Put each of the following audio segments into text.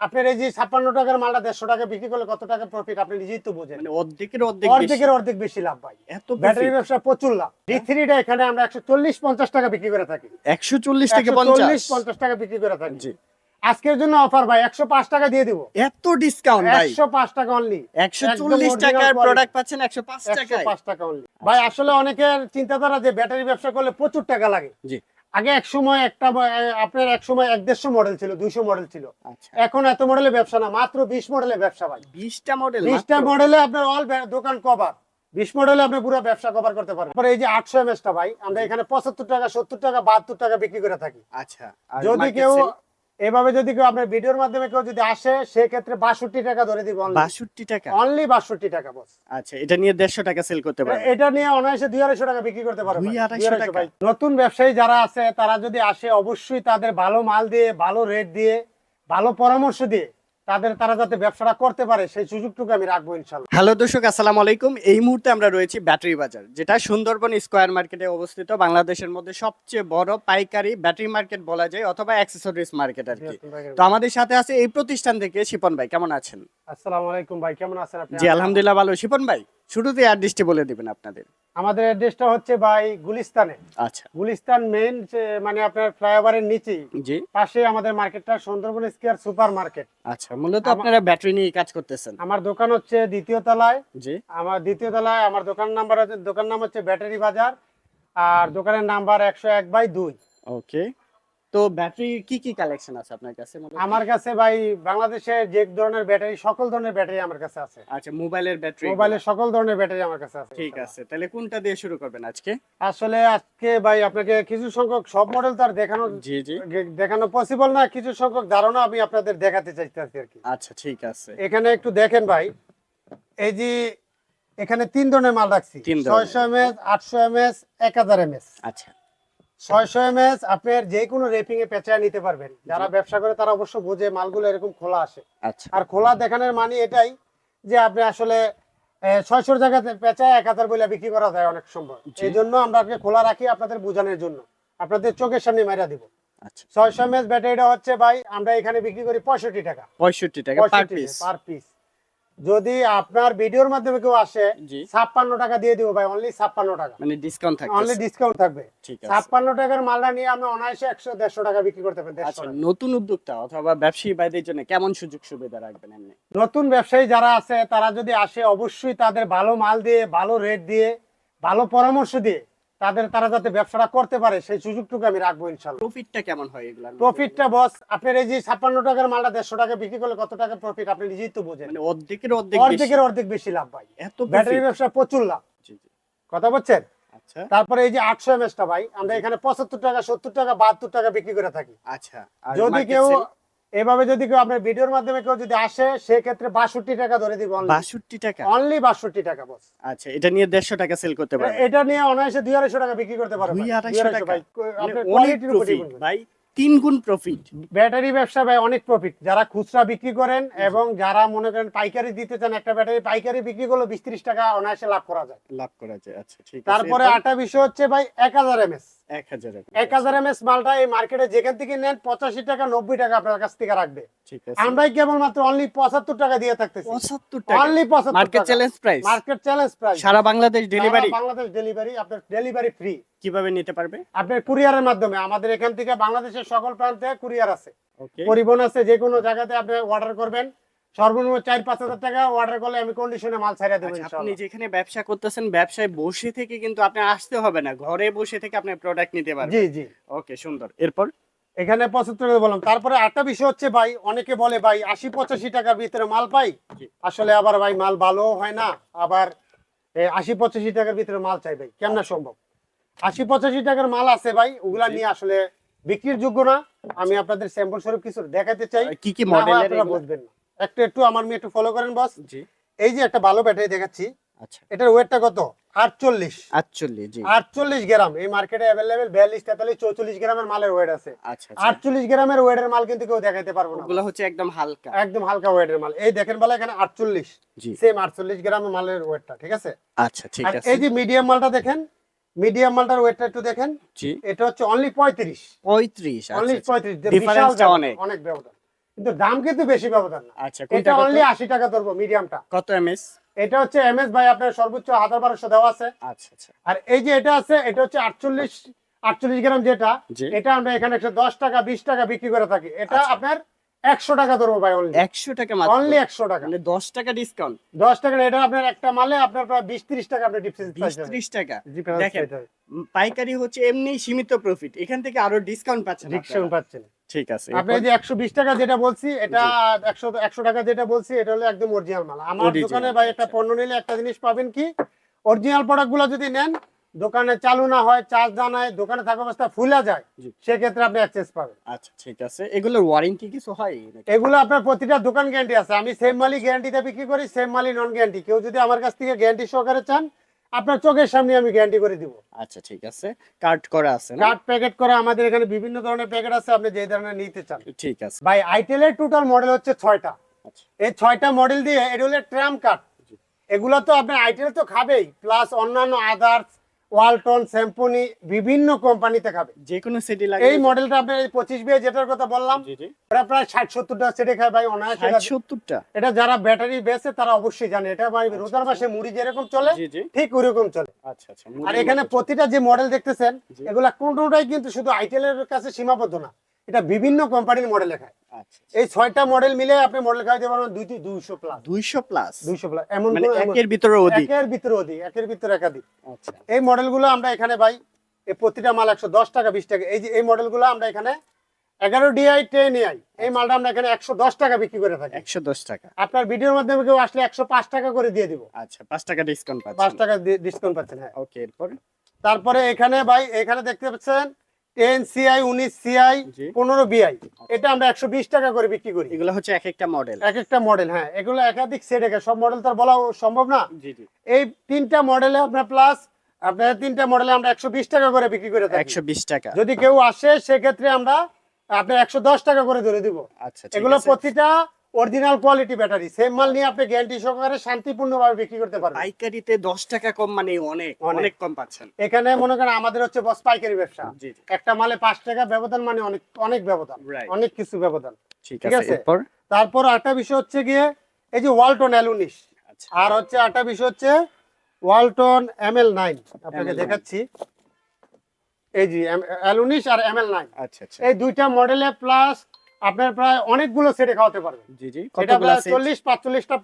আপনার এই যে ছাপ্পান্ন টাকার মালটা দেড়শো টাকা বিক্রি করলে কত টাকা প্রফিট আপনি নিজেই তো বোঝেন। মানে অর্ধেকের অর্ধেক বেশি। অর্ধেকের অর্ধেক বেশি লাভ ভাই। এত ব্যাটারি ব্যবসা প্রচুর লাভ। ডি থ্রিটা এখানে আমরা একশো চল্লিশ পঞ্চাশ টাকা বিক্রি করে থাকি। একশো চল্লিশ থেকে 140, পঞ্চাশ টাকা বিক্রি করে থাকি। জি। আজকের জন্য অফার ভাই একশো পাঁচ টাকা দিয়ে দিব। এত ডিসকাউন্ট ভাই। একশো পাঁচ টাকা অনলি একশো একদম চল্লিশ original টাকার প্রোডাক্ট পাচ্ছেন একশো পাঁচ টাকায়। পাঁচ টাকা অনলি ভাই আসলে অনেকের চিন্তাধারা যে ব্যাটারি ব্যবসা করলে প্রচুর টাকা লাগে। জি। আগে এক সময় একটা আপনার এক সময় এক দেড়শো মডেল ছিল দুইশো মডেল ছিল। আচ্ছা। এখন এত মডেলের ব্যবসা না মাত্র বিশ মডেলের ব্যবসা ভাই। বিশটা মডেল বিশটা মডেলে আপনার অল দোকান কভার বিশ মডেলে আপনি পুরো ব্যবসা কভার করতে পারেন তারপরে এই যে আটশো এম টা ভাই আমরা এখানে পঁচাত্তর টাকা সত্তর টাকা বাহাত্তর টাকা বিক্রি করে থাকি। আচ্ছা যদি কেউ? এভাবে যদি কেউ আপনার ভিডিওর মাধ্যমে কেউ যদি আসে সেক্ষেত্রে বাষট্টি টাকা ধরে দিব বাষট্টি টাকা? অনলি বাষট্টি টাকা বস আচ্ছা এটা নিয়ে দেড়শো টাকা সেল করতে পারে এটা নিয়ে অনায়াসে দুই আড়াইশো টাকা বিক্রি করতে পারবে? নতুন ব্যবসায়ী যারা আছে তারা যদি আসে অবশ্যই তাদের ভালো মাল দিয়ে ভালো রেট দিয়ে ভালো পরামর্শ দিয়ে তাদের তারা যাতে ব্যবসাটা করতে পারে সেই সুযোগটুকু আমি রাখব ইনশাল্লাহ। হ্যালো দর্শক আসসালামু আলাইকুম। এই মুহূর্তে আমরা রয়েছি ব্যাটারি বাজার যেটা সুন্দরবন স্কোয়ার মার্কেটে অবস্থিত বাংলাদেশের মধ্যে সবচেয়ে বড় পাইকারি ব্যাটারি মার্কেট বলা যায় অথবা অ্যাক্সেসরিজ মার্কেট আর কি। তো আমাদের সাথে আছে এই প্রতিষ্ঠান থেকে শিপন ভাই কেমন আছেন? আসসালামু আলাইকুম ভাই কেমন আছেন আপনি? জি আলহামদুলিল্লাহ ভালো। শিপন ভাই? শুরুতে অ্যাড্রেসটি বলে দিবেন আপনাদের। আমাদের অ্যাড্রেসটা হচ্ছে ভাই গুলিস্তানে। আচ্ছা। গুলিস্তান মেইন মানে আপনার ফ্লাইওভারের নিচেই। জি। পাশে আমাদের মার্কেটটা সুন্দরবন স্কয়ার সুপার মার্কেট আচ্ছা মূলত আপনারা ব্যাটারি নিয়ে কাজ করতেছেন। আমার দোকান হচ্ছে দ্বিতীয় তলায়। জি। আমার দ্বিতীয় তলায় আমার দোকান নাম্বার হচ্ছে দোকান নাম হচ্ছে ব্যাটারি বাজার। আর দোকানের নাম্বার একশো এক বাই দুই। ওকে তো ব্যাটারি কি কি কালেকশন আছে আপনার কাছে আমার কাছে ভাই বাংলাদেশে যে ধরনের ব্যাটারি সকল ধরনের ব্যাটারি আমার কাছে আছে। আচ্ছা মোবাইলের ব্যাটারি মোবাইলের সকল ধরনের ব্যাটারি আমার কাছে আছে। ঠিক আছে তাহলে কোনটা দিয়ে শুরু করবেন আজকে? আসলে আজকে ভাই আপনাকে কিছু সংখ্যক সব মডেল তো আর দেখানো জি জি। দেখানো পসিবল না কিছু সংখ্যক ধারণা আমি আপনাদের দেখাতে চাইতেছি আর কি। আচ্ছা ঠিক আছে। এখানে একটু দেখেন ভাই এই যে এখানে তিন ধরনের মাল রাখছি। ছয়শো এম এস আটশো এম এস এক হাজার এম এস আচ্ছা। ছয়শো এম এস আপনার যে কোনো রেপিং এ পেঁচায় নিতে পারবেন। যারা ব্যবসা করে তারা অবশ্য বোঝে মালগুলো এরকম খোলা আসে। আচ্ছা। আর খোলা দেখানোর মানে এটাই যে আপনি আসলে ছয়শোর জায়গাতে পেঁচায় এক হাজার বলে বিক্রি করা যায় অনেক সময়। এই জন্য আমরা আজকে খোলা রাখি আপনাদের বোঝানোর জন্য। আপনাদের চোখের সামনে মাইরা দিব। ছয়শো এম এস ব্যাটারিটা হচ্ছে ভাই আমরা এখানে বিক্রি করি পঁয়ষট্টি টাকা। পঁয়ষট্টি টাকা পিস পার পিস যদি আপনার ভিডিওর মাধ্যমে কেউ আসে ছাপ্পান্ন টাকা দিয়ে দিব ভাই অনলি ছাপ্পান্ন টাকা। মানে ডিসকাউন্ট থাকবে অনলি ডিসকাউন্ট থাকবে। ছাপ্পান্ন টাকার মালটা নিয়ে আমরা অনায়াসে একশো দেড়শো টাকা বিক্রি করতে পারেন দেড়শো আচ্ছা নতুন উদ্যোক্তা অথবা ব্যবসায়ী ভাইদের জন্য কেমন সুযোগ সুবিধা রাখবেন এমনি? নতুন ব্যবসায়ী যারা আছে তারা যদি আসে অবশ্যই তাদের ভালো মাল দিয়ে ভালো রেট দিয়ে ভালো পরামর্শ দিয়ে তাদের তারা যাতে ব্যবসাটা করতে পারে সেই সুযোগটুকু আমি রাখব ইনশাল্লাহ। প্রফিটটা কেমন হয় প্রফিটটা বস আপনার এই যে ছাপ্পান্ন টাকার মালটা দেড়শো টাকা বিক্রি করলে কত টাকা প্রফিট আপনি নিজেই তো বোঝেন। মানে অর্ধেকের অর্ধেক অর্ধেকের অর্ধেক বেশি লাভ ভাই। এত ব্যাটারি ব্যবসা প্রচুর লাভ। কথা বলছেন? আচ্ছা। তারপরে এই যে আটশো এম টা ভাই আমরা এখানে পঁচাত্তর টাকা সত্তর টাকা বাহাত্তর টাকা বিক্রি করে থাকি। আচ্ছা যদি কেউ? এভাবে যদি কেউ আপনার ভিডিওর মাধ্যমে কেউ যদি আসে সেক্ষেত্রে বাষট্টি টাকা ধরে দিব বাষট্টি টাকা? অনলি বাষট্টি টাকা বস আচ্ছা এটা নিয়ে দেড়শো টাকা সেল করতে পারবেন। এটা নিয়ে অনায়াসে দুই আড়াইশো টাকা বিক্রি করতে পারবে দুই। আড়াইশো টাকা। ভাই। মানে ভাই তিন গুণ প্রফিট ব্যাটারি ব্যবসা ভাই অনেক প্রফিট যারা খুচরা বিক্রি করেন এবং যারা মনে করেন পাইকারি দিতে চান একটা ব্যাটারি পাইকারি বিক্রি করলে বিশ ত্রিশ টাকা অনায়াসে লাভ করা যায়। লাভ করা যায় আচ্ছা ঠিক আছে। তারপরে? আটা বিষয় হচ্ছে ভাই এক হাজার এম এস এক হাজার এক হাজার এম এস মালটা এই মার্কেটে যেখান থেকে নেন পঁচাশি টাকা নব্বই টাকা আপনার কাছ থেকে রাখবে। ঠিক আছে। আমরাই কেবলমাত্র অনলি পঁচাত্তর টাকা দিয়ে থাকতেছি। পঁচাত্তর টাকা। অনলি পঁচাত্তর market challenge price market challenge price সারা বাংলাদেশ ডেলিভারি বাংলাদেশ ডেলিভারি আপনার ডেলিভারি ফ্রি কীভাবে নিতে পারবে? আপনার কুরিয়ারের মাধ্যমে। আমাদের এখান থেকে বাংলাদেশের সকল প্রান্তে কুরিয়ার আছে। পরিবহন আছে যে কোনো জায়গাতে আপনি অর্ডার করবেন। সর্বনিম্ন চার পাঁচ হাজার টাকা অর্ডার করলে আমি কন্ডিশনে মাল দেবো আচ্ছা, আপনি যেখানে ব্যবসা করতেছেন ব্যবসায় বসে থেকে কিন্তু আপনি আসতে হবে না। ঘরে বসে থেকে আপনি প্রোডাক্ট নিতে পারবেন। জি জি। ওকে সুন্দর। এরপর? এখানে পঁচাত্তর বললাম। তারপরে আরেকটা বিষয় হচ্ছে ভাই অনেকে বলে ভাই আশি পঁচাশি টাকার ভিতরে মাল পাই? আসলে আবার ভাই মাল ভালো হয় না। আবার আশি পঁচাশি টাকার ভিতরে মাল চাই ভাই। কেমন সম্ভব? আশি পঁচাশি টাকার মাল আছে ভাই ওগুলা নিয়ে আসলে বিক্রির যোগ্য না। আমি আপনাদের স্যাম্পল স্বরূপ কিছু দেখাতে চাই। কি কি মডেল আপনারা বুঝবেন না। একটু একটু আমার মেয়ে একটু ফলো করেন বস জি। এই যে একটা ভালো ব্যাটারি দেখাচ্ছি আচ্ছা। এটার ওয়েটটা কত? আটচল্লিশ। আটচল্লিশ জি। আটচল্লিশ গ্রাম। এই মার্কেটে অ্যাভেলেবেল বিয়াল্লিশ তেতাল্লিশ চৌচল্লিশ গ্রামের মালের ওয়েট আছে। আচ্ছা আচ্ছা। আটচল্লিশ গ্রামের ওয়েটের মাল কিন্তু কেউ দেখাইতে পারব না। ওগুলো হচ্ছে একদম হালকা। একদম হালকা ওয়েটের মাল। এই দেখেন বলে এখানে আটচল্লিশ। জি। সেম আটচল্লিশ গ্রামের মালের ওয়েটটা ঠিক আছে? আচ্ছা ঠিক আছে। এই যে মিডিয়াম মালটা দেখেন মিডিয়াম মালটার ওয়েটটা একটু দেখেন জি। এটা হচ্ছে অনলি পঁয়ত্রিশ। পঁয়ত্রিশ অনলি আচ্ছা। পঁয়ত্রিশ অনেক। অনেক ব্যবধান। কিন্তু দাম কিন্তু বেশি ব্যবধান না। আচ্ছা এটা অনলি আশি টাকা ধরবো মিডিয়ামটা কত এমএস এটা হচ্ছে এম এস ভাই আপনার সর্বোচ্চ হাজার বারোশো দেওয়া আছে। আচ্ছা আচ্ছা। আর এই যে এটা আছে এটা হচ্ছে আটচল্লিশ আটচল্লিশ গ্রাম যেটা এটা আমরা এখানে একশো দশ টাকা বিশ টাকা বিক্রি করে থাকি। এটা আচ্ছা। আপনার একশো টাকা ধরবো ভাই অনলি একশো টাকা মাত্র? অনলি একশো টাকা। মানে দশ টাকা ডিসকাউন্ট দশ টাকা এটা আপনার একটা মালে আপনার প্রায় বিশ ত্রিশ টাকা আপনার বিশ ডিফারেন্স ত্রিশ টাকা? দেখেন দেখেন পাইকারি হচ্ছে এমনি সীমিত প্রফিট এখান থেকে আরও ডিসকাউন্ট পাচ্ছেন ডিসকাউন্ট পাচ্ছেন। ঠিক আছে আপনি যে একশো বিশ টাকা যেটা বলছি এটা একশো একশো টাকা যেটা বলছি এটা হলো একদম অরিজিনাল মাল। আমার দোকানে ভাই একটা আচ্ছা। পণ্য নিলে একটা জিনিস পাবেন কি? অরিজিনাল প্রোডাক্টগুলো যদি নেন দোকানে চালু না হয় চার্জ না হয় দোকানে থাকা অবস্থা ফুলা যায়। সেক্ষেত্রে আপনি অ্যাক্সেস পাবেন। আচ্ছা ঠিক আছে। এগুলোর ওয়ারেন্টি কিছু হয়? এগুলো আপনার প্রতিটা দোকান গ্যারান্টি আছে। আমি সেম মালি গ্যারান্টিতে বিক্রি করি সেম মালি নন গ্যারান্টি কেউ যদি আমার কাছ থেকে গ্যারান্টি সহকারে চান আপনার চোখের সামনে আমি গ্যারান্টি করে দিব। আচ্ছা ঠিক আছে। কার্ড করা আছে কার্ড প্যাকেট করা আমাদের এখানে বিভিন্ন ধরনের প্যাকেট আছে আপনি যে ধরনের নিতে চান। ঠিক আছে। ভাই আইটেল এর টোটাল মডেল হচ্ছে ছয়টা। আচ্ছা। এই ছয়টা মডেল দিয়ে এটা হলো ট্রাম কাট এগুলো তো আপনার আইটেল তো খাবেই প্লাস অন্যান্য আদার্স ওয়ালটন শ্যাম্পুনি বিভিন্ন কোম্পানিতে খাবে। যে কোনো সেটি লাগে। এই মডেলটা আপনার এই পঁচিশ বিয়ে যেটার কথা বললাম এটা প্রায় ষাট সত্তরটা সেটি খায় ভাই অনায়াসে সত্তরটা এটা যারা ব্যাটারি বেসে তারা অবশ্যই জানে। এটা ভাই রোজার মাসে মুড়ি যেরকম চলে ঠিক ওরকম চলে। আচ্ছা আচ্ছা আর এখানে প্রতিটা যে মডেল দেখতেছেন। এগুলা কোনটাই কিন্তু শুধু আইটেলের কাছে সীমাবদ্ধ না। এটা বিভিন্ন কোম্পানির মডেল লেখায় আচ্ছা এই ছয়টা মডেল মিলে আপনি মডেল খাইতে পারবেন দুইটি দুইশো প্লাস দুইশো প্লাস দুইশো প্লাস এমন মানে একের ভিতরে অধিক? একের ভিতরে অধিক একের ভিতরে একাধিক। আচ্ছা। এই মডেলগুলো আমরা এখানে ভাই এই প্রতিটা মাল একশো দশ টাকা বিশ টাকা। এই যে এই মডেলগুলো আমরা এখানে এগারো ডিআই টেন আই এই মালটা আমরা এখানে একশো দশ টাকা বিক্রি করে থাকি। একশো দশ টাকা। আপনার ভিডিওর মাধ্যমে কেউ আসলে একশো পাঁচ টাকা করে দিয়ে দিব। আচ্ছা পাঁচ টাকা ডিসকাউন্ট পাঁচ টাকা ডিসকাউন্ট পাচ্ছেন হ্যাঁ। ওকে এরপর? তারপরে এখানে ভাই এখানে দেখতে পাচ্ছেন টেন সিআই উনিশ সিআই। পনেরো বিআই। এটা আমরা একশো বিশ টাকা করে বিক্রি করি। এগুলো হচ্ছে এক একটা মডেল এক একটা মডেল হ্যাঁ। এগুলো একাধিক সেট একে। সব মডেল তো আর বলা সম্ভব না। এই তিনটা মডেলে আপনার প্লাস আপনার তিনটা মডেলে আমরা একশো বিশ টাকা করে বিক্রি করে থাকি। একশো বিশ টাকা। যদি কেউ আসে সেক্ষেত্রে আমরা আপনার একশো দশ টাকা করে ধরে দিব। আচ্ছা এগুলো প্রতিটা অরিজিনাল কোয়ালিটি ব্যাটারি সেম মাল নিয়ে আপনি গ্যারান্টি সহকারে শান্তিপূর্ণভাবে বিক্রি করতে পারবেন। পাইকারিতে দশ টাকা কম মানে অনেক অনেক। কম পাচ্ছেন। এখানে মনে করেন আমাদের হচ্ছে বস পাইকারি ব্যবসা। একটা মালে পাঁচ টাকা ব্যবধান মানে অনেক অনেক ব্যবধান। অনেক কিছু ব্যবধান। ঠিক আছে তারপর আরেকটা বিষয় হচ্ছে গিয়ে এই যে ওয়ালটন এল উনিশ আচ্ছা। আর হচ্ছে আরেকটা বিষয় হচ্ছে ওয়ালটন এম এল নাইন আপনাকে দেখাচ্ছি। এই জি এল উনিশ আর এম এল নাইন আচ্ছা আচ্ছা। এই দুইটা মডেলে প্লাস আপনার প্রায় অনেকগুলো সেটে খাওয়াতে পারবেন। জি জি। এটা প্রায় চল্লিশ পাঁচচল্লিশটা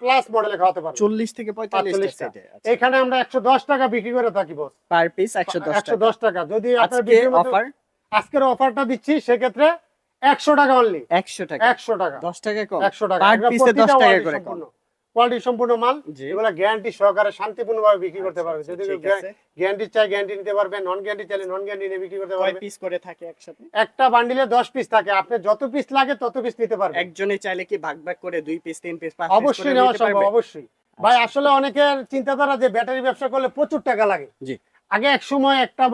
প্লাস মডেলে খাওয়াতে পারবেন। চল্লিশ থেকে পঁয়তাল্লিশ সেটে এখানে আমরা একশো দশ টাকা বিক্রি করে থাকি বস পার পিস একশো দশ একশো টাকা। দশ টাকা। যদি আপনার অফার আজকের অফারটা দিচ্ছি সেক্ষেত্রে একশো টাকা অনলি একশো টাকা। একশো টাকা। দশ টাকা কম। একশো টাকা। পার পিসে দশ টাকা করে কম। সম্পূর্ণ। কোয়ালিটি সম্পূর্ণ মাল। এগুলো গ্যারান্টি সহকারে শান্তিপূর্ণ ভাবে বিক্রি করতে আচ্ছা, পারবে। আচ্ছা, যদি গ্যারান্টি চাই গ্যারান্টি নিতে পারবে নন গ্যারান্টি চাইলে নন গ্যারান্টি নিয়ে বিক্রি করতে পারবে। পিস করে থাকে একসাথে? একটা বান্ডিলে দশ পিস থাকে। আপনি যত পিস লাগে তত পিস নিতে পারবেন। একজনে চাইলে কি ভাগ ভাগ করে দুই পিস তিন পিস পাঁচ অবশ্যই নেওয়া সম্ভব অবশ্যই। ভাই আসলে অনেকের চিন্তাধারা যে ব্যাটারি ব্যবসা করলে প্রচুর টাকা লাগে। জি। আগে এক সময় একটা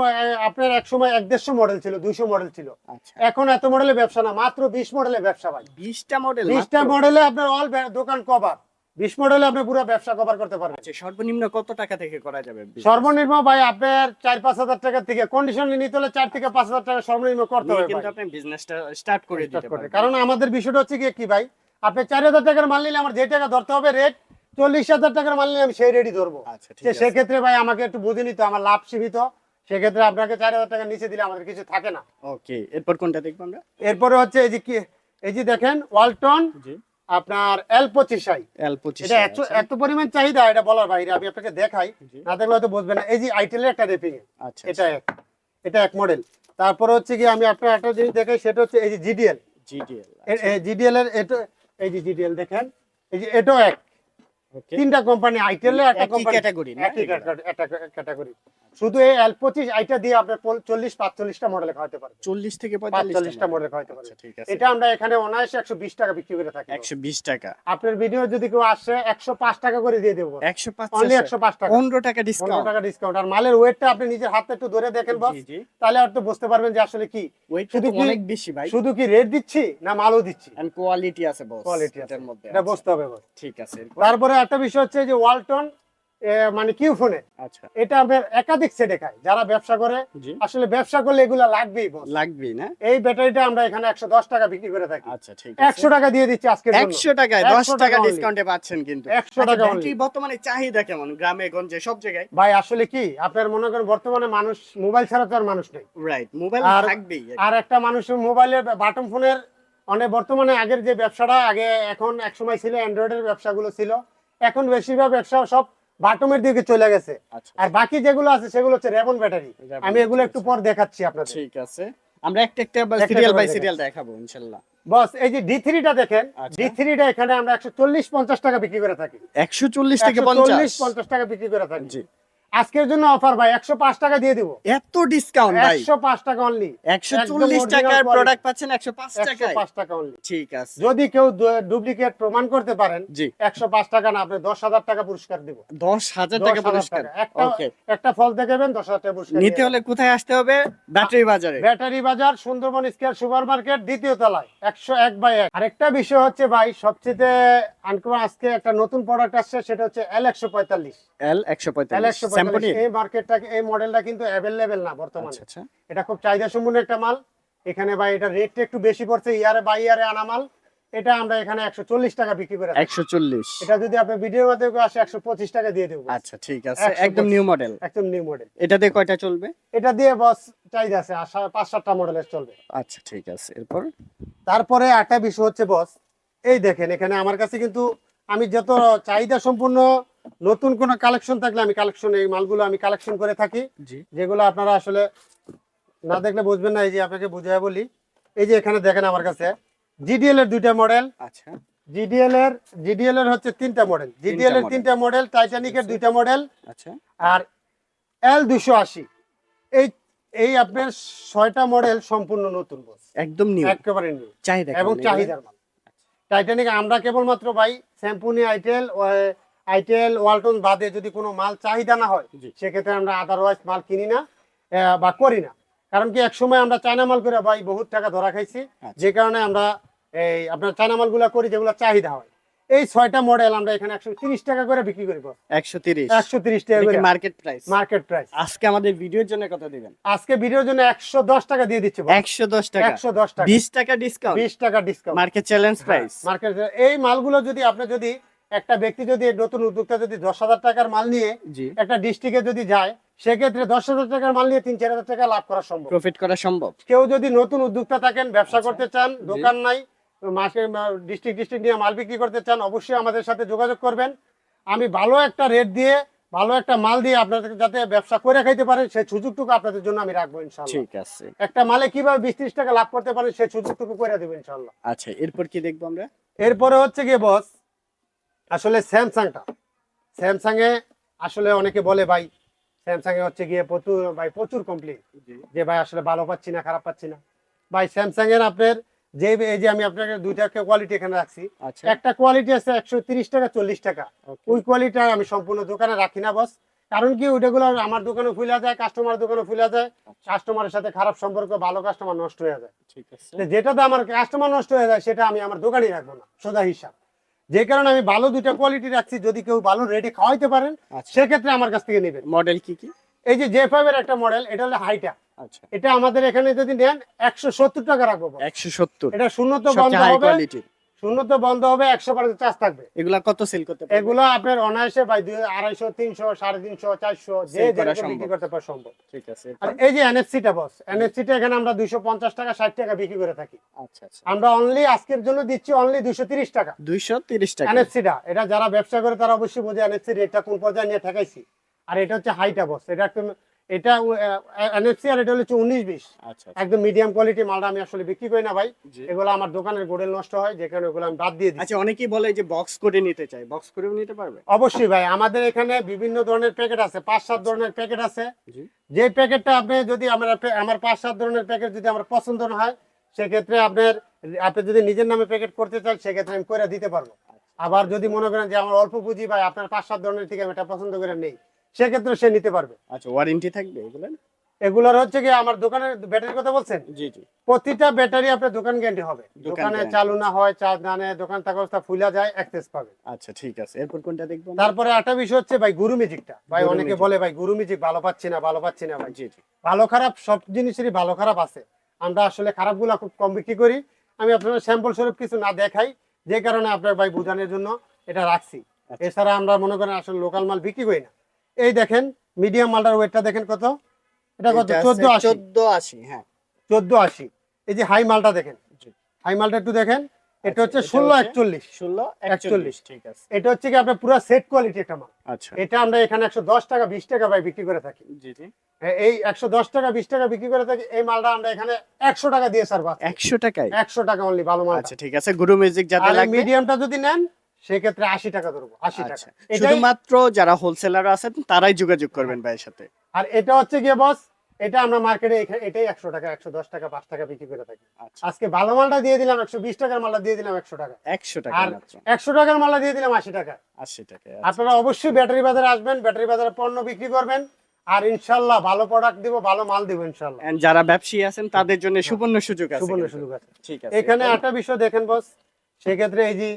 আপনার এক সময় এক দেড়শো মডেল ছিল দুইশো মডেল ছিল। আচ্ছা। এখন এত মডেলের ব্যবসা না মাত্র বিশ মডেলের ব্যবসা ভাই। বিশটা মডেল বিশটা মডেলে আপনার অল দোকান কভার বিশ মডেলে আপনি পুরো ব্যবসা কভার করতে পারবেন। আচ্ছা সর্বনিম্ন কত টাকা থেকে করা যাবে? সর্বনিম্ন ভাই আপনার চার পাঁচ হাজার টাকা থেকে কন্ডিশন নিতে হলে চার থেকে পাঁচ হাজার টাকা সর্বনিম্ন করতে হবে কিন্তু আপনি বিজনেসটা স্টার্ট করে দিতে পারবেন। কারণ আমাদের বিষয়টা হচ্ছে কি কি ভাই আপনি চার হাজার টাকার মাল নিলে আমার যে টাকা ধরতে হবে রেট চল্লিশ হাজার টাকার মাল নিলে আমি সেই রেডি ধরবো। আচ্ছা সেক্ষেত্রে ভাই আমাকে একটু বুঝে নিতে আমার লাভ সীমিত। সেক্ষেত্রে আপনাকে চার হাজার টাকা নিচে দিলে আমাদের কিছু থাকে না। ওকে এরপর কোনটা দেখব আমরা? এরপরে হচ্ছে এই যে কি এই যে দেখেন ওয়ালটন জি। আপনার এল পঁচিশ আই। এল পঁচিশ এটা এত এত পরিমাণ চাহিদা এটা বলার বাইরে আমি আপনাকে দেখাই। না দেখলে হয়তো বুঝবেন না। এই যে আইটেলের একটা রেপিং আচ্ছা এটা এক। এটা এক মডেল তারপরে হচ্ছে কি আমি আপনার একটা জিনিস দেখাই সেটা হচ্ছে এই যে জিডিএল জিডিএল জিডিএল এর এটা এই যে জিডিএল দেখেন এই যে এটাও এক। তিনটা কোম্পানি আইটেলের একটা কোম্পানি না একই ক্যাটাগরি শুধু এই এল পঁচিশ আইটা দিয়ে আপনার চল্লিশ পাঁচচল্লিশটা মডেলে খাওয়াতে চল্লিশ থেকে পাঁচচল্লিশটা মডেল খাওয়াতে আচ্ছা ঠিক আছে। এটা আমরা এখানে অনায়াসে একশো বিশ টাকা বিক্রি করে থাকি। একশো বিশ টাকা। আপনার ভিডিও যদি কেউ আসে একশো পাঁচ টাকা করে দিয়ে দেবো। একশো পাঁচ অনলি একশো পাঁচ টাকা। পনেরো টাকা পনেরো টাকা ডিসকাউন্ট আর মালের ওয়েটটা আপনি নিজের হাতে একটু ধরে দেখেন বস তাহলে আর তো বুঝতে পারবেন যে আসলে কি। ওয়েট শুধু কি- অনেক বেশি ভাই। শুধু কি রেট দিচ্ছি না মালও দিচ্ছি? এন্ড কোয়ালিটি আছে বস কোয়ালিটি এটার মধ্যে এটা বুঝতে হবে বস ঠিক আছে তারপরে একটা বিষয় হচ্ছে যে ওয়ালটন মানে কিউ ফোনে। আচ্ছা। এটা আপনার একাধিক সেটে খায়। যারা ব্যবসা করে আসলে ব্যবসা করলে এগুলো লাগবেই। লাগবেই না? এই ব্যাটারিটা আমরা এখানে একশো দশ টাকা বিক্রি করে থাকি। আচ্ছা ঠিক একশো টাকা দিয়ে দিচ্ছি আজকে একশো টাকায় দশ টাকা ডিসকাউন্টে পাচ্ছেন কিন্তু। 100 আচ্ছা, টাকা ব্যাটারি বর্তমানে চাহিদা কেমন গ্রামে গঞ্জে সব জায়গায়? ভাই আসলে কি আপনার মনে করেন বর্তমানে মানুষ মোবাইল ছাড়া তো আর মানুষ নেই। রাইট মোবাইল থাকবেই। আর একটা মানুষের মোবাইলের বাটন ফোনের অনেক বর্তমানে আগের যে ব্যবসাটা আগে এখন এক সময় ছিল অ্যান্ড্রয়েডের ব্যবসাগুলো ছিল। এখন বেশিরভাগ ব্যবসা সব বাটমের দিকে চলে গেছে। আচ্ছা। আর বাকি যেগুলো আছে সেগুলো হচ্ছে রেবন ব্যাটারি। আমি এগুলো একটু পর দেখাচ্ছি আপনাদের। ঠিক আছে। আমরা একটা একটা সিরিয়াল বাই সিরিয়াল দেখাবো ইনশাল্লাহ। বস এই যে ডি থ্রিটা দেখেন ডি ডি থ্রিটা এখানে আমরা একশো চল্লিশ পঞ্চাশ টাকা বিক্রি করে থাকি। একশো চল্লিশ থেকে পঞ্চাশ টাকা বিক্রি করে থাকি। জি। আজকের জন্য অফার ভাই 105 টাকা দিয়ে দেব। এত ডিসকাউন্ট ভাই। 105 টাকা অনলি 140 টাকার প্রোডাক্ট পাচ্ছেন একশো পাঁচ টাকা পাঁচ টাকা অনলি ঠিক আছে। যদি কেউ ডুপ্লিকেট প্রমাণ করতে পারেন 105 টাকা না আপনি 10000 টাকা পুরস্কার দিব। দশ হাজার টাকা পুরস্কার। একটা ফল দেখাবেন 10000 টাকা পুরস্কার নিতে হলে কোথায় আসতে হবে? ব্যাটারি বাজারে। ব্যাটারি বাজার সুন্দরবন স্কেয়ার সুপার মার্কেট দ্বিতীয় তলায় 101 বাই এক। আরেকটা বিষয় হচ্ছে ভাই সবচেয়ে আনকো আজকে একটা নতুন প্রোডাক্ট আসছে সেটা হচ্ছে L145 L145 L145 স্যাম্পনি এই মার্কেটটা এই মডেলটা কিন্তু অ্যাভেলেবেল না বর্তমানে। আচ্ছা আচ্ছা। এটা খুব চাহিদা সম্পূর্ণ একটা মাল। এখানে ভাই এটা রেটটা একটু বেশি পড়ছে ইয়ারে বাই ইয়ারে আনা মাল। এটা আমরা এখানে একশো চল্লিশ টাকা বিক্রি করে থাকি। একশো চল্লিশ। এটা যদি আপনি ভিডিওর মাধ্যমে আসে একশো পঁচিশ টাকা দিয়ে দেবো। আচ্ছা ঠিক আছে। একদম নিউ মডেল একদম নিউ মডেল এটা দিয়ে কয়টা চলবে? এটা দিয়ে বস চাহিদা আছে সা- পাঁচ সাতটা মডেলের চলবে। আচ্ছা ঠিক আছে। এরপর? তারপরে একটা বিষয় হচ্ছে বস এই দেখেন এখানে আমার কাছে কিন্তু আমি যত চাহিদা সম্পূর্ণ নতুন কোনো কালেকশন থাকলে আমি কালেকশন এই মালগুলো আমি কালেকশন করে থাকি। যেগুলো আপনারা আসলে না দেখলে বুঝবেন না এই যে আপনাকে বুঝাই বলি। এই যে এখানে দেখেন আমার কাছে জিডিএল এর দুইটা মডেল আচ্ছা। জিডিএল এর জিডিএল এর হচ্ছে তিনটা মডেল জিডিএল এর তিনটা মডেল টাইটানিক এর দুইটা মডেল আচ্ছা। আর এল দুশো আশি। এই এই আপনার ছয়টা মডেল সম্পূর্ণ নতুন বস একদম নিউ একেবারে নিউ চাহিদা এবং চাহিদার মাল। টাইটানিক আমরা কেবলমাত্র ভাই স্যাম্পুনি আইটেল আইটেল ওয়ালটন বাদে যদি কোনো মাল চাহিদা না হয় সেক্ষেত্রে আমরা আদারওয়াইজ মাল কিনি না বা করি না। কারণ কি এক সময় আমরা চায়না মাল করে ভাই বহুত টাকা ধরা খাইছি আচ্ছা। যে কারণে আমরা এই আপনার চায়না মালগুলো করি যেগুলো চাহিদা হয়। এই ছয়টা মডেল আমরা এখানে একশো তিরিশ টাকা করে বিক্রি করি একশো তিরিশ। একশো তিরিশ টাকা করে। মার্কেট প্রাইস মার্কেট প্রাইস আজকে আমাদের ভিডিওর জন্য কত দিবেন? আজকে ভিডিওর জন্য একশো দশ টাকা দিয়ে দিচ্ছি একশো দশ টাকা। একশো দশ টাকা। বিশ টাকা ডিসকাউন্ট বিশ টাকা discount market challenge price market এই মালগুলো যদি আপনি যদি একটা ব্যক্তি যদি নতুন উদ্যোক্তা যদি দশ হাজার টাকার মাল নিয়ে একটা ডিস্ট্রিক্টে যদি যায় সেক্ষেত্রে দশ হাজার টাকার মাল নিয়ে তিন চার হাজার টাকা লাভ করা সম্ভব। প্রফিট করা সম্ভব। কেউ যদি নতুন উদ্যোক্তা থাকেন ব্যবসা আচ্ছা। করতে চান দোকান নাই মাসে ডিস্ট্রিক্ট ডিস্ট্রিক্ট নিয়ে মাল বিক্রি করতে চান অবশ্যই আমাদের সাথে যোগাযোগ করবেন। আমি ভালো একটা রেট দিয়ে ভালো একটা মাল দিয়ে আপনাদের যাতে ব্যবসা করে খাইতে পারেন সেই সুযোগটুকু আপনাদের জন্য আমি রাখব ঠিক আছে। একটা মালে কীভাবে বিশ ত্রিশ টাকা লাভ করতে পারেন সেই সুযোগটুকু করে দেবো ইনশাল্লাহ আচ্ছা এরপর কি দেখব আমরা? এরপরে হচ্ছে গিয়ে বস আসলে স্যামসাংটা। স্যামসাংয়ে আসলে অনেকে বলে ভাই স্যামসাংয়ে হচ্ছে গিয়ে প্রচুর ভাই প্রচুর কমপ্লেন যে ভাই আসলে ভালো পাচ্ছি না খারাপ পাচ্ছি না। ভাই স্যামসাং এর আপনার যে এই যে আমি আপনাকে দুইটা কোয়ালিটি এখানে রাখছি। আচ্ছা। একটা কোয়ালিটি আছে একশো তিরিশ টাকা চল্লিশ টাকা. ওই কোয়ালিটি আমি সম্পূর্ণ দোকানে রাখি না বস কারণ কি ওইটাগুলো আমার দোকানে ফুলা যায় কাস্টমার দোকানে ফুলা যায়। কাস্টমারের সাথে খারাপ সম্পর্ক ভালো কাস্টমার নষ্ট হয়ে যায়। ঠিক আছে। তো যেটাতে আমার কাস্টমার নষ্ট হয়ে যায় সেটা আমি আমার দোকানে রাখব না সোজা হিসাব। যে কারণে আমি ভালো দুইটা কোয়ালিটি রাখছি যদি কেউ ভালো রেডি খাওয়াইতে পারেন আচ্ছা। সেক্ষেত্রে আমার কাছ থেকে নেবেন। মডেল কি কি? এই যে জে ফাইভ এর একটা মডেল এটা হলো হাইটা আচ্ছা। এটা আমাদের এখানে যদি নেন একশো সত্তর টাকা রাখব। একশো সত্তর। এটা শূন্য তো বন্ধ হাই হবে। শূন্য তো বন্ধ হবে একশো পার্সেন্ট চার্জ থাকবে। এগুলা কত সেল করতে এগুলো আপনার অনায়াসে ভাই দুই আড়াইশো তিনশো সাড়ে তিনশো চারশো যে বিক্রি করতে পারে সম্ভব। ঠিক আছে আর এই যে এনএফসিটা বস এনএফসিটা এখানে আমরা দুইশো পঞ্চাশ টাকা ষাট টাকা বিক্রি করে থাকি। আচ্ছা আচ্ছা। আমরা অনলি আজকের জন্য দিচ্ছি অনলি দুইশো তিরিশ টাকা। দুইশো তিরিশ টাকা। এনএফসিটা এটা যারা ব্যবসা করে তারা অবশ্যই বোঝে এনএফসি রেটটা কোন পর্যায়ে নিয়ে ঠেকাইছি। আর এটা হচ্ছে হাইটা বস এটা একদম এটা এনএফসি আর এটা হচ্ছে উনিশ বিশ। আচ্ছা আচ্ছা। একদম মিডিয়াম কোয়ালিটি মালটা আমি আসলে বিক্রি করি না ভাই। এগুলো আমার দোকানের গোডেল নষ্ট হয় যে কারণে ওগুলো আমি বাদ দিয়ে দিই আচ্ছা অনেকেই বলে যে বক্স করে নিতে চাই বক্স করেও নিতে পারবে? অবশ্যই ভাই আমাদের এখানে বিভিন্ন ধরনের প্যাকেট আছে। পাঁচ সাত ধরনের প্যাকেট আছে। যে প্যাকেটটা আপনি যদি আমার আমার পাঁচ সাত ধরনের প্যাকেট যদি আমার পছন্দ না হয় সেক্ষেত্রে আপনার আপনি যদি নিজের নামে প্যাকেট করতে চান সেক্ষেত্রে আমি করে দিতে পারব। আবার যদি মনে করেন যে আমার অল্প পুঁজি ভাই আপনার পাঁচ সাত ধরনের থেকে আমি এটা পছন্দ করে নেই সেক্ষেত্রে সে নিতে পারবে। আচ্ছা ওয়ারেন্টি থাকবে এগুলো? এগুলোর হচ্ছে কি আমার দোকানের ব্যাটারির কথা বলছেন? জি জি। প্রতিটা ব্যাটারি আপনার দোকান গ্যারান্টি হবে। দোকানে চালু না হয় চার্জ না নেয় দোকান থাকা অবস্থা ফুলা যায় অ্যাক্সেস পাবে। আচ্ছা ঠিক আছে। এরপর কোনটা দেখব তারপরে একটা বিষয় হচ্ছে ভাই গুরু মিউজিকটা ভাই অনেকে বলে ভাই গুরু মিউজিক ভালো পাচ্ছি না ভালো পাচ্ছি না ভাই। জি জি। ভালো খারাপ সব জিনিসেরই ভালো খারাপ আছে। আমরা আসলে খারাপগুলো খুব কম বিক্রি করি। আমি আপনার স্যাম্পল স্বরূপ কিছু না দেখাই যে কারণে আপনার ভাই বোঝানোর জন্য এটা রাখছি। আচ্ছা। এছাড়া আমরা মনে করেন আসলে লোকাল মাল বিক্রি করি না। এই দেখেন মিডিয়াম মালটার ওয়েটটা দেখেন কত? এটা কত? এটা আছে চোদ্দ আশি। 1480 হ্যাঁ। চোদ্দ আশি। এই যে হাই মালটা দেখেন। হাই মালটা একটু দেখেন। এটা আচ্ছা, হচ্ছে ষোলো একচল্লিশ। 16 একচল্লিশ। ঠিক আছে। এটা হচ্ছে কি আপনার পুরো সেট কোয়ালিটি একটা মাল আচ্ছা। এটা আমরা এখানে একশো দশ টাকা বিশ টাকা ভাই বিক্রি করে থাকি। জি জি। এই একশো দশ টাকা বিশ টাকা বিক্রি করে থাকি এই মালটা আমরা এখানে একশো টাকা দিয়ে স্যার 100 টাকায়? একশো টাকা অনলি ভালো মাল আচ্ছা ঠিক আছে। গুরু মিউজিক যাদের মিডিয়ামটা যদি নেন সেক্ষেত্রে আশি টাকা ধরবো আশি টাকা। আচ্ছা শুধুমাত্র যারা হোলসেলার আছেন তারাই যোগাযোগ করবেন ভাইয়ের সাথে। আর এটা হচ্ছে গিয়ে বস এটা আমরা মার্কেটে এটাই একশো টাকা একশো দশ টাকা পাঁচ টাকা বিক্রি করে থাকি। আচ্ছা। আজকে ভালো মালটা দিয়ে দিলাম একশো বিশ টাকার মালটা দিয়ে দিলাম একশো টাকা। 100 টাকা আর একশো টাকার মালটা দিয়ে দিলাম আশি টাকা। 80 টাকা আপনারা অবশ্যই ব্যাটারি বাজারে আসবেন ব্যাটারি বাজারে পণ্য বিক্রি করবেন আর ইনশাল্লাহ ভালো প্রোডাক্ট দিব ভালো মাল দিব ইনশাল্লাহ। যারা ব্যবসায়ী আছেন তাদের জন্য সুবর্ণ সুযোগ আছে সুবর্ণ সুযোগ আছে। ঠিক আছে। এখানে একটা বিষয় দেখেন বস সেক্ষেত্রে এই যে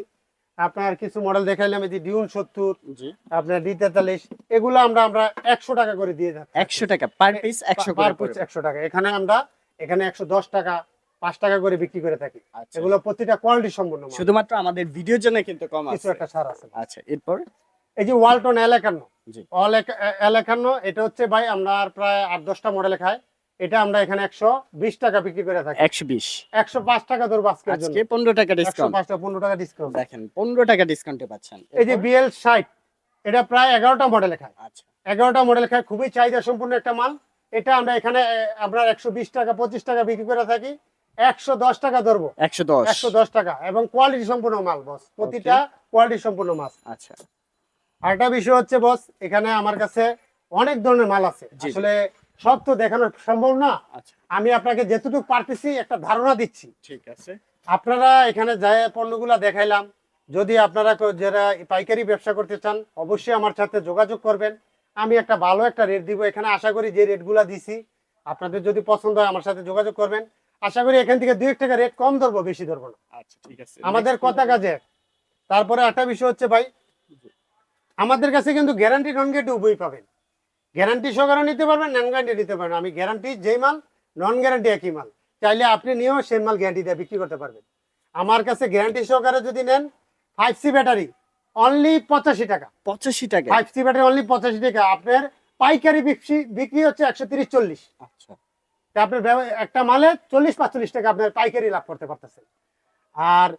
আপনার কিছু মডেল দেখাইলাম এই যে ডিউন সত্তর জি। আপনার ডি তেতাল্লিশ এগুলো আমরা আমরা একশো টাকা করে দিয়ে থাকি 100 টাকা পার পিস 100 করে পড়বে। একশো টাকা। এখানে আমরা এখানে একশো দশ টাকা পাঁচ টাকা করে বিক্রি করে থাকি। আচ্ছা। এগুলো প্রতিটা কোয়ালিটি সম্পূর্ণ। শুধুমাত্র আমাদের ভিডিওর জন্য কিন্তু কম কিছু একটা ছাড় আছে। আচ্ছা এরপর? এই যে ওয়ালটন এল একান্ন জি। অল এল একান্ন এটা হচ্ছে ভাই আমরা প্রায় আট দশটা মডেল খায়। এটা আমরা এখানে একশো বিশ টাকা বিক্রি করে থাকি। 120 একশো পাঁচ টাকা ধরবো আজকের জন্য। আজকে 15 টাকা ডিসকাউন্ট পাঁচ টাকা পনেরো টাকা ডিসকাউন্ট দেখেন 15 টাকা ডিসকাউন্টে পাচ্ছেন। এই যে বিএল ষাট এটা প্রায় এগারোটা মডেল খায়। আচ্ছা। এগারোটা মডেল খায় খুবই চাহিদা সম্পূর্ণ একটা মাল। এটা আমরা এখানে আপনার একশো বিশ টাকা পঁচিশ টাকা বিক্রি করে থাকি। একশো দশ টাকা ধরবো। 110 একশো দশ টাকা। এবং কোয়ালিটি সম্পূর্ণ মাল বস প্রতিটা কোয়ালিটি সম্পূর্ণ মাল। আচ্ছা। আরেকটা বিষয় হচ্ছে বস এখানে আমার কাছে অনেক ধরনের মাল আছে। আসলে সব তো দেখানো সম্ভব না। আচ্ছা। আমি আপনাকে যেটুকু পারতেছি একটা ধারণা দিচ্ছি। ঠিক আছে। আপনারা এখানে যে পণ্যগুলা দেখাইলাম। যদি আপনারা যারা পাইকারি ব্যবসা করতে চান অবশ্যই আমার সাথে যোগাযোগ করবেন। আমি একটা ভালো একটা রেট দিব। এখানে আশা করি যে রেটগুলা দিছি। আপনাদের যদি পছন্দ হয় আমার সাথে যোগাযোগ করবেন। আশা করি এখান থেকে দুই এক টাকা রেট কম ধরবো বেশি ধরবো না। আচ্ছা ঠিক আছে। আমাদের কথা কাজে। তারপরে একটা বিষয় হচ্ছে ভাই আমাদের কাছে কিন্তু গ্যারান্টি নন গ্যারান্টি উভয়ই পাবেন। গ্যারান্টি সহকারে নিতে পারবেন নন গ্যারান্টি নিতে পারবেন। আমি গ্যারান্টি যেই মাল নন গ্যারান্টি একই মাল। চাইলে আপনি নিয়েও সেই মাল গ্যারান্টি দিয়ে বিক্রি করতে পারবেন। আমার কাছে গ্যারান্টি সহকারে যদি নেন ফাইভ সি ব্যাটারি অনলি পঁচাশি টাকা। 85 টাকা। ফাইভ সি ব্যাটারি অনলি পঁচাশি টাকা। আপনার পাইকারি বিক্রি বিক্রি হচ্ছে একশো তিরিশ চল্লিশ। আচ্ছা। আপনার একটা মালে চল্লিশ পাঁচচল্লিশ টাকা আপনার পাইকারি লাভ করতে পারতেছেন আর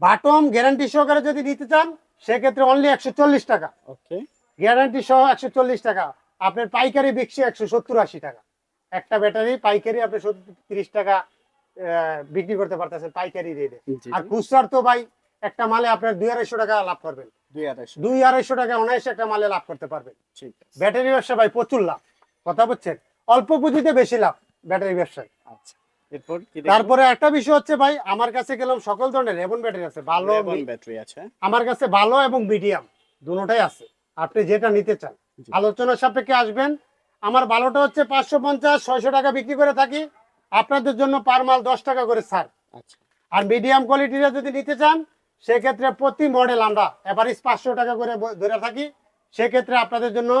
বাটম গ্যারান্টি সহকারে যদি নিতে চান সেক্ষেত্রে অনলি একশো চল্লিশ টাকা। ওকে গ্যারান্টি সহ একশো চল্লিশ টাকা। আপনার পাইকারি বিকছে একশো সত্তর আশি টাকা। একটা ব্যাটারি পাইকারি আপনি তিরিশ টাকা বিক্রি করতে পারতেছেন পাইকারি রেটে। আর খুচরার তো ভাই একটা মালে আপনার দুই আড়াইশো টাকা লাভ করবেন। 2200 দুই আড়াইশো টাকা অনায়াসে একটা মালে লাভ করতে পারবেন। ব্যাটারি ব্যবসা ভাই প্রচুর লাভ। কথা বলছেন অল্প পুঁজিতে বেশি লাভ ব্যাটারি ব্যবসায়। আচ্ছা। তারপরে একটা বিষয় হচ্ছে ভাই আমার কাছে গেলাম সকল ধরনের রেবন ব্যাটারি আছে ভালো ব্যাটারি আছে। আমার কাছে ভালো এবং মিডিয়াম দুটোটাই আছে। আপনি যেটা নিতে চান। আলোচনার সাপেক্ষে আসবেন। আমার ভালোটা হচ্ছে পাঁচশো পঞ্চাশ ছয়শো টাকা বিক্রি করে থাকি। আপনাদের জন্য পার মাল দশ টাকা করে ছাড় আচ্ছা। আর মিডিয়াম কোয়ালিটিটা যদি নিতে চান সেক্ষেত্রে প্রতি মডেল আমরা এভারেজ পাঁচশো টাকা করে ধরে থাকি। সেক্ষেত্রে আপনাদের জন্য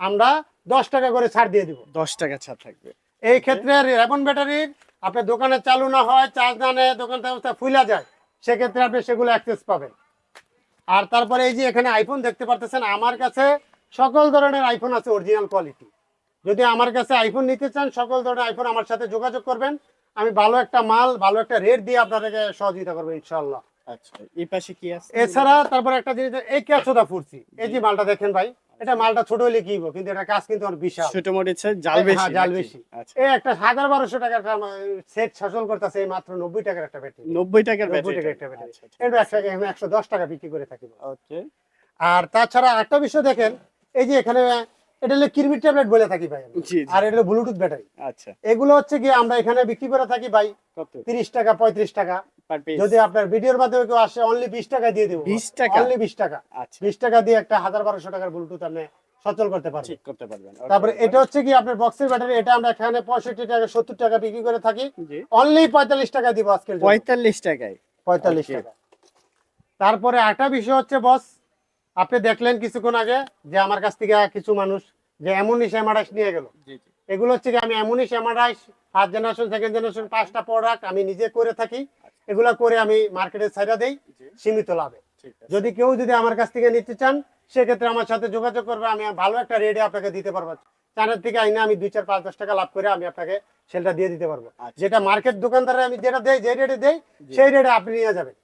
আমরা দশ টাকা করে ছাড় দিয়ে দিব। 10 টাকা ছাড় থাকবে। এই ক্ষেত্রে রেবন ব্যাটারির আপনার দোকানে চালু না হয় চার্জ না নেয় দোকান ব্যবস্থা ফুলা যায় সেক্ষেত্রে আপনি সেগুলো অ্যাক্সেস পাবেন। আর তারপরে এই যে এখানে আইফোন দেখতে পারতেছেন আমার কাছে সকল ধরনের আইফোন আছে অরিজিনাল কোয়ালিটি যদি আমার কাছে আইফোন নিতে চান সকল ধরনের আইফোন আমার সাথে যোগাযোগ করবেন। আমি ভালো একটা মাল ভালো একটা রেট দিয়ে আপনাদেরকে সহযোগিতা করব ইনশাল্লাহ আচ্ছা এই পাশে কি আছে? এছাড়া তারপরে একটা জিনিস এই ক্যাচোদা ফুরছি এই যে মালটা দেখেন ভাই এটা মালটা ছোট হলে কি কিন্তু এটা কাজ কিন্তু অনেক বিশাল। ছোট মরিচের জাল হ্যাঁ, বেশি জাল বেশি। আচ্ছা। এই একটা হাজার বারোশো টাকার সেট শাসন করতেছে এই মাত্র নব্বই টাকার একটা ব্যাটারি 90 টাকার নব্বই টাকার একটা ব্যাটারি এটা একশো একশো দশ টাকা বিক্রি করে থাকি। ওকে আর তাছাড়া একটা বিষয় দেখেন এই যে এখানে এটা হলো কিরমির ট্যাবলেট বলে থাকি ভাই আর এটা হলো ব্লুটুথ ব্যাটারি। আচ্ছা। এগুলো হচ্ছে কি আমরা এখানে বিক্রি করে থাকি ভাই তিরিশ টাকা পঁয়ত্রিশ টাকা। যদি আপনার ভিডিওর মাধ্যমে কেউ আসে অনলি বিশ টাকা দিয়ে দেবো। 20 টাকা? অনলি বিশ টাকা। আচ্ছা। বিশ টাকা দিয়ে একটা হাজার বারোশো টাকার ব্লুটুথ আপনি সচল করতে পারবে ঠিক করতে পারবেন। তারপরে এটা হচ্ছে কি আপনার বক্সের ব্যাটারি এটা আমরা এখানে পঁয়ষট্টি টাকা সত্তর টাকা বিক্রি করে থাকি। অনলি পঁয়তাল্লিশ টাকা দিব জন্য। পঁয়তাল্লিশ টাকায়। পঁয়তাল্লিশ. টাকা তারপরে একটা বিষয় হচ্ছে বস আপনি দেখলেন কিছুক্ষণ আগে যে আমার কাছ থেকে কিছু মানুষ যে এমনই শ্যামারাইস নিয়ে গেল। এগুলো হচ্ছে কি আমি এমনই শ্যামারাইস ফার্স্ট জেনারেশন সেকেন্ড জেনারেশন পাঁচটা প্রোডাক্ট আমি নিজে করে থাকি। এগুলো করে আমি মার্কেটে ছাইরা দেই সীমিত লাভে। যদি কেউ যদি আমার কাছ থেকে নিতে চান সেক্ষেত্রে আমার সাথে যোগাযোগ করবে আমি ভালো একটা রেটে আপনাকে দিতে পারব। চানের থেকে আইনে আমি দুই চার পাঁচ দশ টাকা লাভ করে আমি আপনাকে সেলটা দিয়ে দিতে পারব। আচ্ছা। যেটা মার্কেট দোকানদারে আমি যেটা দেই যে রেটে দেই সেই রেটে আপনি নিয়ে যাবেন।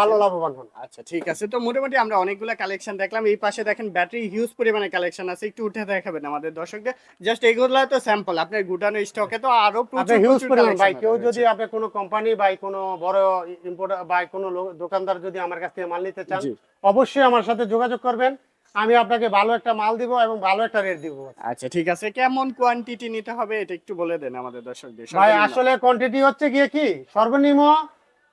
ভালো লাভবান হন। আচ্ছা ঠিক আছে। তো মোটামুটি আমরা অনেকগুলো কালেকশন দেখলাম। এই পাশে দেখেন ব্যাটারি হিউজ পরিমাণে কালেকশন আছে। একটু উঠে দেখাবেন আমাদের দর্শকদের। জাস্ট এগুলো তো স্যাম্পল আপনার গুটানো স্টকে তো আরও প্রচুর হিউজ পরিমাণ। ভাই কেউ যদি আপনি কোনো কোম্পানি বা কোনো বড় ইম্পোর্ট বা কোনো দোকানদার যদি আমার কাছ থেকে মাল নিতে চান অবশ্যই আমার সাথে যোগাযোগ করবেন। আমি আপনাকে ভালো একটা মাল দিব এবং ভালো একটা রেট দিব। আচ্ছা ঠিক আছে। কেমন কোয়ান্টিটি নিতে হবে এটা একটু বলে দেন আমাদের দর্শকদের। ভাই আসলে কোয়ান্টিটি হচ্ছে গিয়ে কি? সর্বনিম্ন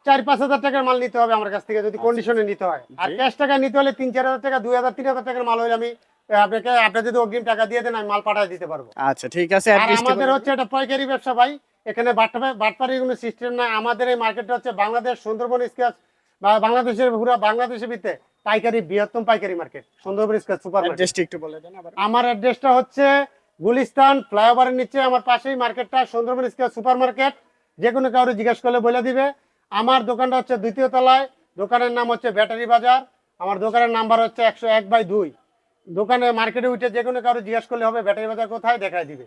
চার পাঁচ হাজার টাকার মাল নিতে হবে আমার কাছ থেকে যদি কন্ডিশনে নিতে হয়। আর ক্যাশ টাকা নিতে হলে তিন চার হাজার টাকা দুই হাজার তিন হাজার টাকার মাল হলে আমি আপনাকে আপনি যদি অগ্রিম টাকা দিয়ে দেন আমি মাল পাঠিয়ে দিতে পারব। আচ্ছা ঠিক আছে আর আমাদের হচ্ছে এটা পাইকারি ব্যবসা ভাই এখানে বাটপা- বাটপাড়ির কোনো সিস্টেম না আমাদের এই মার্কেটটা হচ্ছে বাংলাদেশ সুন্দরবন স্কেচ বা বাংলাদেশের পুরো বাংলাদেশের ভিতরে পাইকারি বৃহত্তম পাইকারি মার্কেট সুন্দরবন স্কেচ সুপার মার্কেট একটু বলে দেন আবার। আমার অ্যাড্রেসটা হচ্ছে গুলিস্তান ফ্লাইওভারের নিচে আমার পাশেই মার্কেটটা সুন্দরবন স্কোয়ার সুপার মার্কেট যে কোনো কাউরে জিজ্ঞেস করলে বলে দিবে। আমার দোকানটা হচ্ছে দ্বিতীয় তলায়। দোকানের নাম হচ্ছে ব্যাটারি বাজার। আমার দোকানের নাম্বার হচ্ছে একশো এক বাই দুই। দোকানে মার্কেটে উঠে যে কোনো কারও জিজ্ঞেস করলে হবে, ব্যাটারি বাজার কোথায়? দেখায় দিবে।